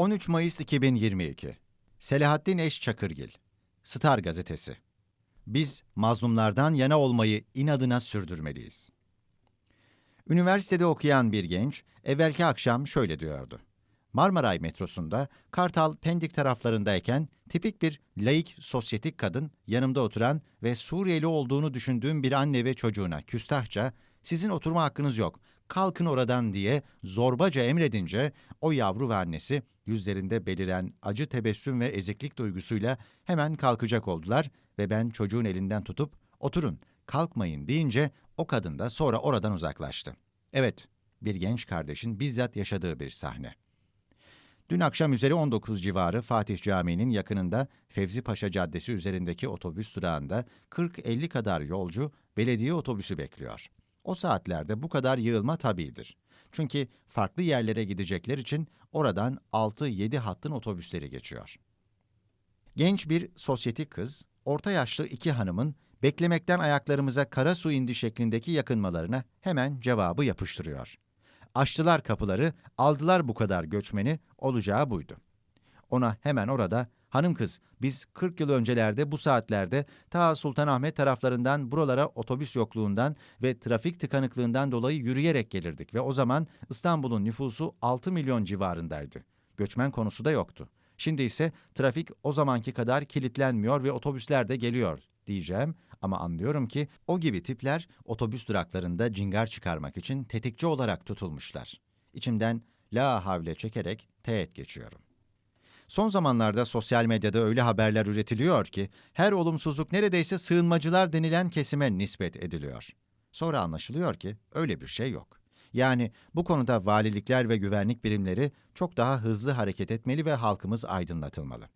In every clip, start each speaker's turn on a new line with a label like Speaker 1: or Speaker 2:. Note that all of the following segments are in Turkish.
Speaker 1: 13 Mayıs 2022 Selahattin Eş Çakırgil Star Gazetesi Biz mazlumlardan yana olmayı inadına sürdürmeliyiz. Üniversitede okuyan bir genç, evvelki akşam şöyle diyordu. Marmaray metrosunda Kartal Pendik taraflarındayken tipik bir laik sosyetik kadın yanımda oturan ve Suriyeli olduğunu düşündüğüm bir anne ve çocuğuna küstahça sizin oturma hakkınız yok, kalkın oradan diye zorbaca emredince o yavru ve annesi yüzlerinde beliren acı tebessüm ve eziklik duygusuyla hemen kalkacak oldular ve ben çocuğun elinden tutup oturun, kalkmayın deyince o kadın da sonra oradan uzaklaştı. Evet, bir genç kardeşin bizzat yaşadığı bir sahne. Dün akşam üzeri 19 civarı Fatih Camii'nin yakınında Fevzi Paşa Caddesi üzerindeki otobüs durağında 40-50 kadar yolcu belediye otobüsü bekliyor. O saatlerde bu kadar yığılma tabidir. Çünkü farklı yerlere gidecekler için oradan 6-7 hattın otobüsleri geçiyor. Genç bir sosyetik kız, orta yaşlı iki hanımın beklemekten ayaklarımıza kara su indi şeklindeki yakınmalarına hemen cevabı yapıştırıyor. Açtılar kapıları, aldılar bu kadar göçmeni, olacağı buydu. Ona hemen orada, hanım kız biz 40 yıl öncelerde bu saatlerde ta Sultanahmet taraflarından buralara otobüs yokluğundan ve trafik tıkanıklığından dolayı yürüyerek gelirdik ve o zaman İstanbul'un nüfusu 6 milyon civarındaydı. Göçmen konusu da yoktu. Şimdi ise trafik o zamanki kadar kilitlenmiyor ve otobüsler de geliyor diyeceğim ama anlıyorum ki o gibi tipler otobüs duraklarında cingar çıkarmak için tetikçi olarak tutulmuşlar. İçimden la havle çekerek teğet geçiyorum. Son zamanlarda sosyal medyada öyle haberler üretiliyor ki her olumsuzluk neredeyse sığınmacılar denilen kesime nispet ediliyor. Sonra anlaşılıyor ki öyle bir şey yok. Yani bu konuda valilikler ve güvenlik birimleri çok daha hızlı hareket etmeli ve halkımız aydınlatılmalı.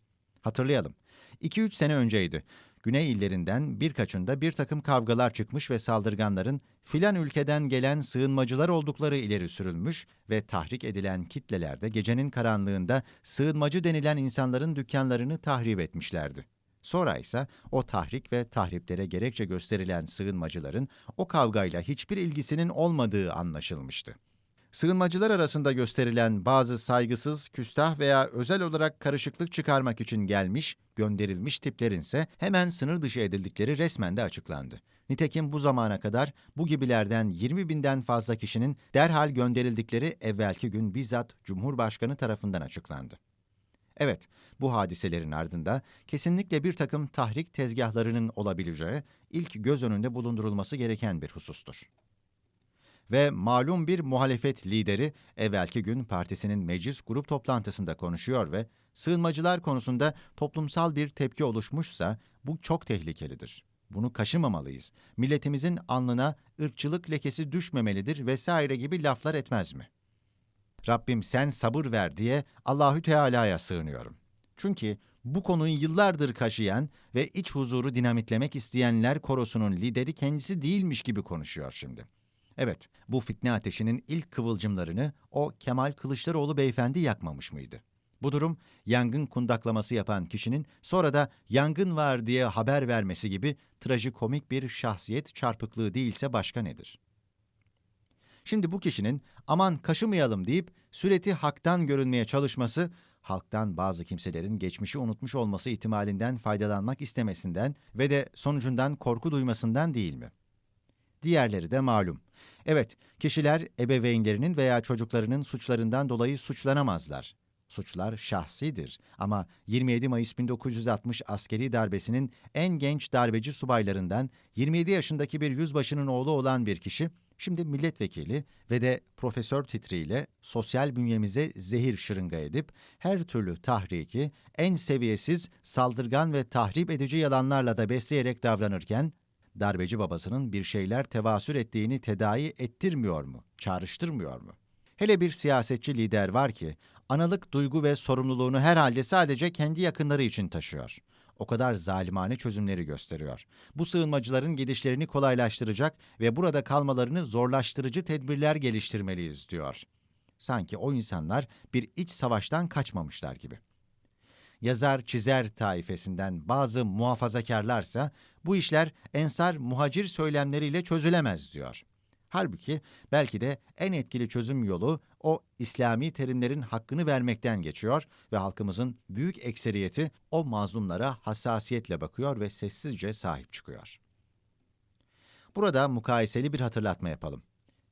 Speaker 1: Hatırlayalım. 2-3 sene önceydi. Güney illerinden birkaçında bir takım kavgalar çıkmış ve saldırganların filan ülkeden gelen sığınmacılar oldukları ileri sürülmüş ve tahrik edilen kitlelerde gecenin karanlığında sığınmacı denilen insanların dükkanlarını tahrip etmişlerdi. Sonra ise o tahrik ve tahriplere gerekçe gösterilen sığınmacıların o kavgayla hiçbir ilgisinin olmadığı anlaşılmıştı. Sığınmacılar arasında gösterilen bazı saygısız, küstah veya özel olarak karışıklık çıkarmak için gelmiş, gönderilmiş tiplerin ise hemen sınır dışı edildikleri resmen de açıklandı. Nitekim bu zamana kadar bu gibilerden 20 binden fazla kişinin derhal gönderildikleri evvelki gün bizzat Cumhurbaşkanı tarafından açıklandı. Evet, bu hadiselerin ardında kesinlikle bir takım tahrik tezgahlarının olabileceği ilk göz önünde bulundurulması gereken bir husustur ve malum bir muhalefet lideri evvelki gün partisinin meclis grup toplantısında konuşuyor ve sığınmacılar konusunda toplumsal bir tepki oluşmuşsa bu çok tehlikelidir. Bunu kaşımamalıyız. Milletimizin alnına ırkçılık lekesi düşmemelidir vesaire gibi laflar etmez mi? Rabbim sen sabır ver diye Allahü Teala'ya sığınıyorum. Çünkü bu konuyu yıllardır kaşıyan ve iç huzuru dinamitlemek isteyenler korosunun lideri kendisi değilmiş gibi konuşuyor şimdi. Evet, bu fitne ateşinin ilk kıvılcımlarını o Kemal Kılıçdaroğlu beyefendi yakmamış mıydı? Bu durum yangın kundaklaması yapan kişinin sonra da yangın var diye haber vermesi gibi trajikomik bir şahsiyet çarpıklığı değilse başka nedir? Şimdi bu kişinin aman kaşımayalım deyip süreti haktan görünmeye çalışması, halktan bazı kimselerin geçmişi unutmuş olması ihtimalinden faydalanmak istemesinden ve de sonucundan korku duymasından değil mi? Diğerleri de malum. Evet, kişiler ebeveynlerinin veya çocuklarının suçlarından dolayı suçlanamazlar. Suçlar şahsidir ama 27 Mayıs 1960 askeri darbesinin en genç darbeci subaylarından 27 yaşındaki bir yüzbaşının oğlu olan bir kişi şimdi milletvekili ve de profesör titriyle sosyal bünyemize zehir şırınga edip her türlü tahriki en seviyesiz, saldırgan ve tahrip edici yalanlarla da besleyerek davranırken darbeci babasının bir şeyler tevasür ettiğini tedavi ettirmiyor mu, çağrıştırmıyor mu? Hele bir siyasetçi lider var ki, analık duygu ve sorumluluğunu herhalde sadece kendi yakınları için taşıyor. O kadar zalimane çözümleri gösteriyor. Bu sığınmacıların gidişlerini kolaylaştıracak ve burada kalmalarını zorlaştırıcı tedbirler geliştirmeliyiz diyor. Sanki o insanlar bir iç savaştan kaçmamışlar gibi yazar çizer taifesinden bazı muhafazakarlarsa bu işler ensar muhacir söylemleriyle çözülemez diyor. Halbuki belki de en etkili çözüm yolu o İslami terimlerin hakkını vermekten geçiyor ve halkımızın büyük ekseriyeti o mazlumlara hassasiyetle bakıyor ve sessizce sahip çıkıyor. Burada mukayeseli bir hatırlatma yapalım.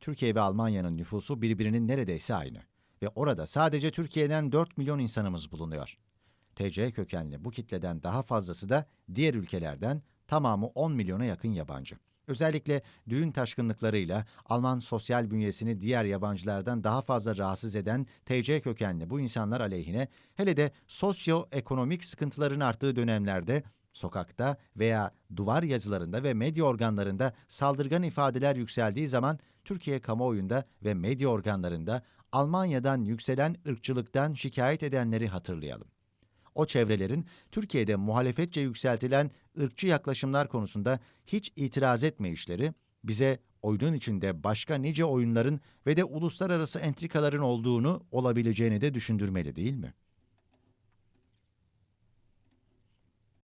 Speaker 1: Türkiye ve Almanya'nın nüfusu birbirinin neredeyse aynı ve orada sadece Türkiye'den 4 milyon insanımız bulunuyor. TC kökenli bu kitleden daha fazlası da diğer ülkelerden tamamı 10 milyona yakın yabancı. Özellikle düğün taşkınlıklarıyla Alman sosyal bünyesini diğer yabancılardan daha fazla rahatsız eden TC kökenli bu insanlar aleyhine hele de sosyoekonomik sıkıntıların arttığı dönemlerde sokakta veya duvar yazılarında ve medya organlarında saldırgan ifadeler yükseldiği zaman Türkiye kamuoyunda ve medya organlarında Almanya'dan yükselen ırkçılıktan şikayet edenleri hatırlayalım. O çevrelerin Türkiye'de muhalefetçe yükseltilen ırkçı yaklaşımlar konusunda hiç itiraz etmeyişleri bize oyunun içinde başka nice oyunların ve de uluslararası entrikaların olduğunu olabileceğini de düşündürmeli değil mi?